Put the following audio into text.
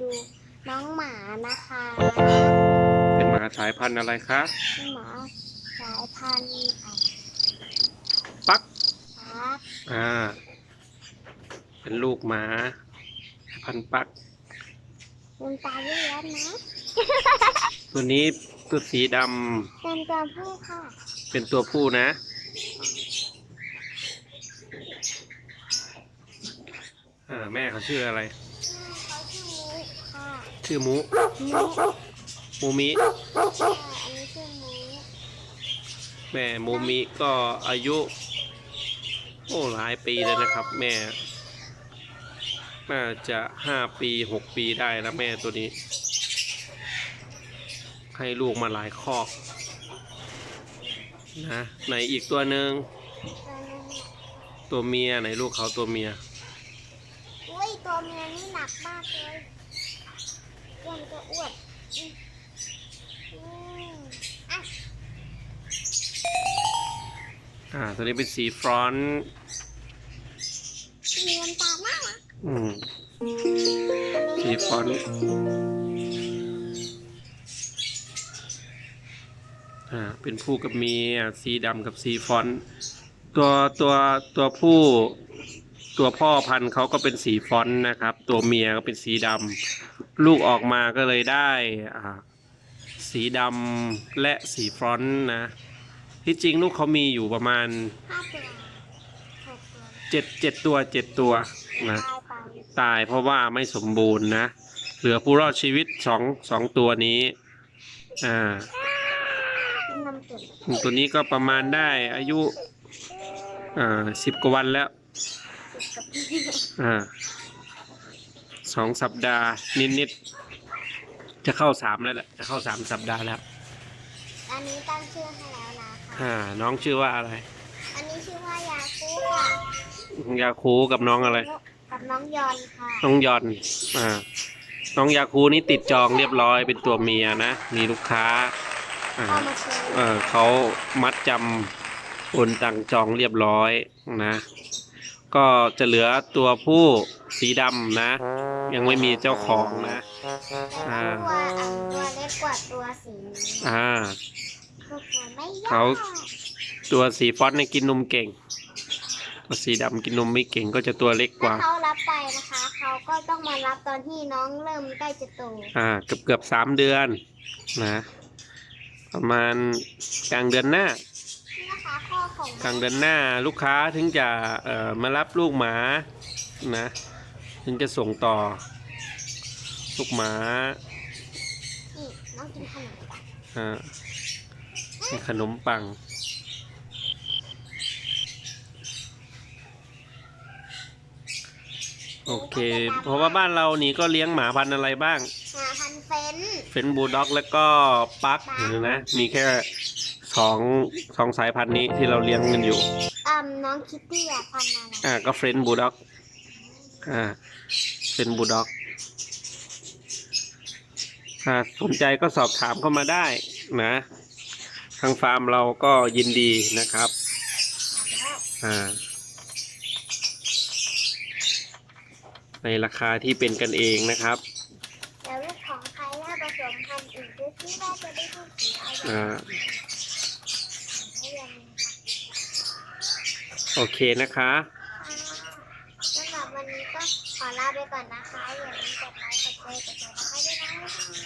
ดูน้องหมานะคะเป็นหมาสายพันธุ์อะไรคะหมาสายพันธุ์อะปักครับอ่า เป็นลูกหมาสายพันธุ์ปักลืมตาเยอะๆนะตัวนี้ตัวสีดเป็นตัวผู้ค่ะำเป็นตัวผู้นะอ่าแม่เขาชื่ออะไร ชื่อมุมุกมูมิแม่มูมิก็อายุ โอ้หลายปีเลยนะครับ แม่ น่าจะห้าปีหกปีได้แล้วแม่ตัวนี้ ให้ลูกมาหลายคอกนะไหนอีกตัวหนึ่งตัวนึงตัวเมียไหนลูกเขาตัวเมียอุ้ยตัวเมียนี่หนักมากเลย อ้วนก็อ้วนอืมอืมอะอ่า ตัวนี้เป็นสีฟรอนต์เมียนตาหน้ารักอืม สีฟอนต์อ่า เป็นผู้กับเมียสีดำกับสีฟอนต์ตัวตัวตัวผู้ ตัวพ่อพันธุ์เขาก็เป็นสีฟอนต์นะครับ ตัวเมียก็เป็นสีดำลูกออกมาก็เลยได้อ่าสีดำและสีฟรอนต์นะ ที่จริงลูกเขามีอยู่ประมาณห้าตัวหกตัวเจ็ดเจ็ดตัวเจ็ดตัวนะตายไปตายเพราะว่าไม่สมบูรณ์นะ เหลือผู้รอดชีวิตสองสองตัวนี้อ่ากินนมตุ๋นตัวนี้ก็ประมาณได้อายุอ่าสิบกว่าวันแล้ว กับพี่อ่าสองสัปดาห์นิดๆจะเข้าสามแล้วแหละจะเข้าสามสัปดาห์แล้วอันนี้ตั้งชื่อให้แล้วนะคะอ่า น้องชื่อว่าอะไร อันนี้ชื่อว่ายาคูค่ะยาคูกับน้องอะไร กับน้องยอนค่ะน้องยอนอ่าน้องยาคูนี่ติดจองเรียบร้อยเป็นตัวเมียนะมีลูกค้าอ่าเข้ามาซื้อเออเขามัดจำโอนตังจองเรียบร้อยนะ ก็จะเหลือตัวผู้สีดำนะ ยังไม่มีเจ้าของนะแต่อ่า ตัวอันตัวเล็กกว่าตัวสีนี้อ่าตัวหัวไม่ยเขาอดตัวสีฟอนต์เนี่ยกินนมเก่งตัวสีดำกินนมไม่เก่งก็จะตัวเล็กกถ้าว่า เขารับไปนะคะ เขาก็ต้องมารับตอนที่น้องเริ่มใกล้จะโตอ่า เกือบเกือบสามเดือนนะ ประมาณกลางเดือนหน้า นี่นะคะข้อของกลางเดือนหน้าลูกค้าถึงจะเอ่อมารับลูกหมานะถึงจะส่งต่อ ลูกหมานี่น้องกินขนมกันอ่ามีขนมปัง โอเค เพราะว่าบ้านเรานี่ก็เลี้ยงหมาพันธุ์อะไรบ้าง หาพันเฟนเฟนบูลด็อกแล้วก็ปักเห็นไหมมีแค่ สองสองสายพันธุ์นี้ที่เราเลี้ยงกันอยู่ อ่าน้องคิตตี้อะพันอะไรอ่าก็เฟรนบูลด็อก อ่าเฟรนบูลด็อกถ้าสนใจก็สอบถามเข้ามาได้นะ ทางฟาร์มเราก็ยินดีนะครับ อ่า ในราคาที่เป็นกันเองนะครับ แล้วลูกของใครถ้าผสมพันธุ์อื่นดูที่ว่าจะได้ลูกสีอะไร อ่า ให้ยังมีค่ะ โอเคนะคะสำหรับวันนี้ก็ขอลาไปก่อนนะคะ อย่าลืมกดไลค์ กดแชร์ กดติดตามให้ด้วยนะ